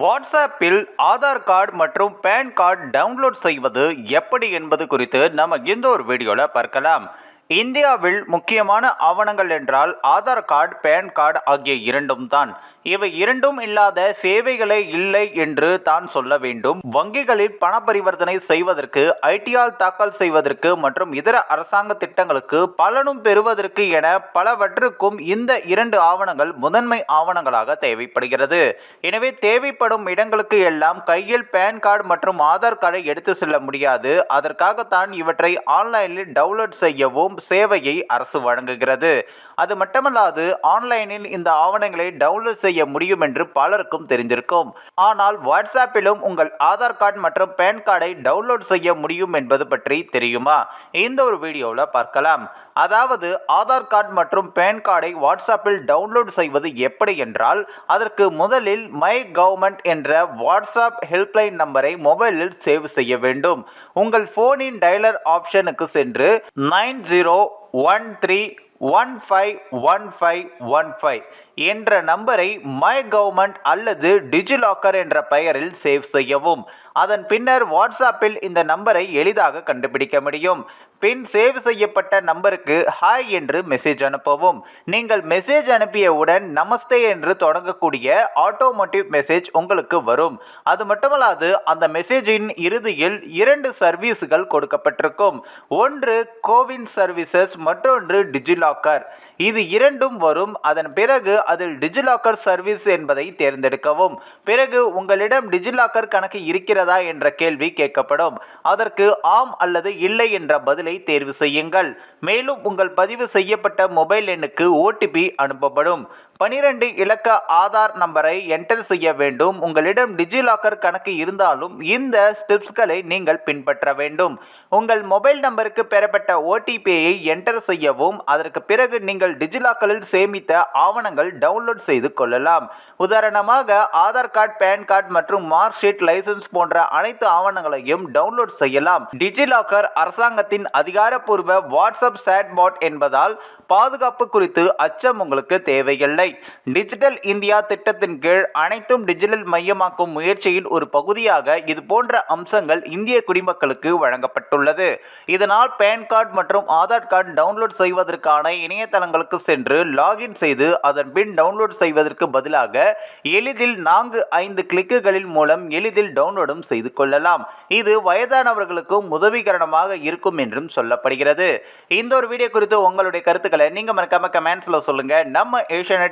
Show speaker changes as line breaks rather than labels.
வாட்ஸ்அப்பில் ஆதார் கார்டு மற்றும் PAN card download செய்வது எப்படி என்பது குறித்து நம்ம இந்த ஒரு வீடியோவில் பார்க்கலாம். இந்தியாவில் முக்கியமான ஆவணங்கள் என்றால் ஆதார் கார்டு பேன் கார்டு ஆகிய இரண்டும் தான். இவை இரண்டும் இல்லாத சேவைகளே இல்லை என்று தான் சொல்ல வேண்டும். வங்கிகளில் பண பரிவர்த்தனை செய்வதற்கு ஐடிஆர் தாக்கல் செய்வதற்கு மற்றும் இதர அரசாங்க திட்டங்களுக்கு பலனும் பெறுவதற்கு என பலவற்றுக்கும் இந்த இரண்டு ஆவணங்கள் முதன்மை ஆவணங்களாக தேவைப்படுகிறது. எனவே தேவைப்படும் இடங்களுக்கு எல்லாம் கையில் பேன் கார்டு மற்றும் ஆதார் கார்டை எடுத்து செல்ல முடியாது. அதற்காகத்தான் இவற்றை ஆன்லைனில் டவுன்லோட் செய்யவும் சேவையை அரசு வழங்குகிறது. அது மட்டுமல்லாது ஆன்லைனில் இந்த ஆவணங்களை டவுன்லோட் செய்ய முடியும் என்று பலருக்கும் தெரிந்திருக்கும். ஆனால் வாட்ஸ்அப்பிலும் உங்கள் ஆதார் கார்டு மற்றும் பேன் கார்டை டவுன்லோட் செய்ய முடியும் என்பது பற்றி தெரியுமா? இந்த ஒரு வீடியோவில் பார்க்கலாம். அதாவது ஆதார் கார்டு மற்றும் பேன் கார்டை வாட்ஸ்அப்பில் டவுன்லோட் செய்வது எப்படி என்றால் அதற்கு முதலில் மை கவர்மெண்ட் என்ற வாட்ஸ்அப் ஹெல்ப்லைன் நம்பரை மொபைலில் சேவ் செய்ய வேண்டும். உங்கள் ஃபோனின் டைலர் ஆப்ஷனுக்கு சென்று nine zero one three one five one five one five என்ற நம்பரை மை கவர்மெண்ட் அல்லது டிஜிலாக்கர் என்ற பெயரில் சேவ் செய்யவும். அதன் பின்னர் வாட்ஸ்அப்பில் இந்த நம்பரை எளிதாக கண்டுபிடிக்க முடியும். பின் சேவ் செய்யப்பட்ட நம்பருக்கு ஹாய் என்று மெசேஜ் அனுப்பவும். நீங்கள் மெசேஜ் அனுப்பியவுடன் நமஸ்தே என்று தொடங்கக்கூடிய ஆட்டோமோட்டிவ் மெசேஜ் உங்களுக்கு வரும். அது மட்டுமல்லாது அந்த மெசேஜின் இறுதியில் இரண்டு சர்வீஸ்கள் கொடுக்கப்பட்டிருக்கும். ஒன்று கோவின் சர்வீசஸ் மற்றொன்று டிஜிலாக்கர். இது இரண்டும் வரும். அதன் பிறகு அதில் டிஜிலாக்கர் சர்வீஸ் என்பதை தேர்ந்தெடுக்கவும். பிறகு உங்களிடம் டிஜிலாக்கர் கணக்கு இருக்கிறதா என்ற கேள்வி கேட்கப்படும். அதற்கு ஆம் அல்லது இல்லை என்ற பதிலை தேர்வு செய்யுங்கள். மேலும் உங்கள் பதிவு செய்யப்பட்ட மொபைல் எண்ணுக்கு ஓடிபி அனுப்பப்படும். பனிரெண்டு இலக்க ஆதார் நம்பரை என்டர் செய்ய வேண்டும். உங்களிடம் டிஜிலாக்கர் கணக்கு இருந்தாலும் இந்த ஸ்டெப்ஸ்களை நீங்கள் பின்பற்ற வேண்டும். உங்கள் மொபைல் நம்பருக்கு பெறப்பட்ட ஓடிபியை என்டர் செய்யவும் அதற்கு பிறகு நீங்கள் டிஜிலாக்கரில் சேமித்த ஆவணங்கள் டவுன்லோட் செய்து கொள்ளலாம். உதாரணமாக ஆதார் கார்டு பேன் கார்டு மற்றும் மார்க் ஷீட் லைசன்ஸ் போன்ற அனைத்து ஆவணங்களையும் டவுன்லோட் செய்யலாம். டிஜிலாக்கர் அரசாங்கத்தின் அதிகாரப்பூர்வ வாட்ஸ்அப் சேட்பாட் என்பதால் பாதுகாப்பு குறித்து அச்சம் உங்களுக்கு தேவையில்லை. டிஜிட்டல் இந்தியா திட்டத்தின் கீழ் அனைத்தும் டிஜிட்டல் மையமாக்கும் முயற்சியின் ஒரு பகுதியாக இது போன்ற அம்சங்கள் இந்திய குடிமக்களுக்கு வழங்கப்பட்டுள்ளது. இதனால் பேன் கார்டு மற்றும் ஆதார் கார்டு டவுன்லோட் செய்வதற்கான இணையதளங்களுக்கு சென்று லாகின் செய்து அதன் பின் டவுன்லோட் செய்வதற்கு பதிலாக எளிதில் நான்கு ஐந்து கிளிக்குகளின் மூலம் எளிதில் டவுன்லோடும் செய்து கொள்ளலாம். இது வயதானவர்களுக்கும் உதவிகரணமாக இருக்கும் என்றும் சொல்லப்படுகிறது. இந்த ஒரு வீடியோ குறித்து உங்களுடைய கருத்துக்களை நீங்கள் மறக்காம கமெண்ட்ஸில் சொல்லுங்கள் நம்ம ஏஷியானெட்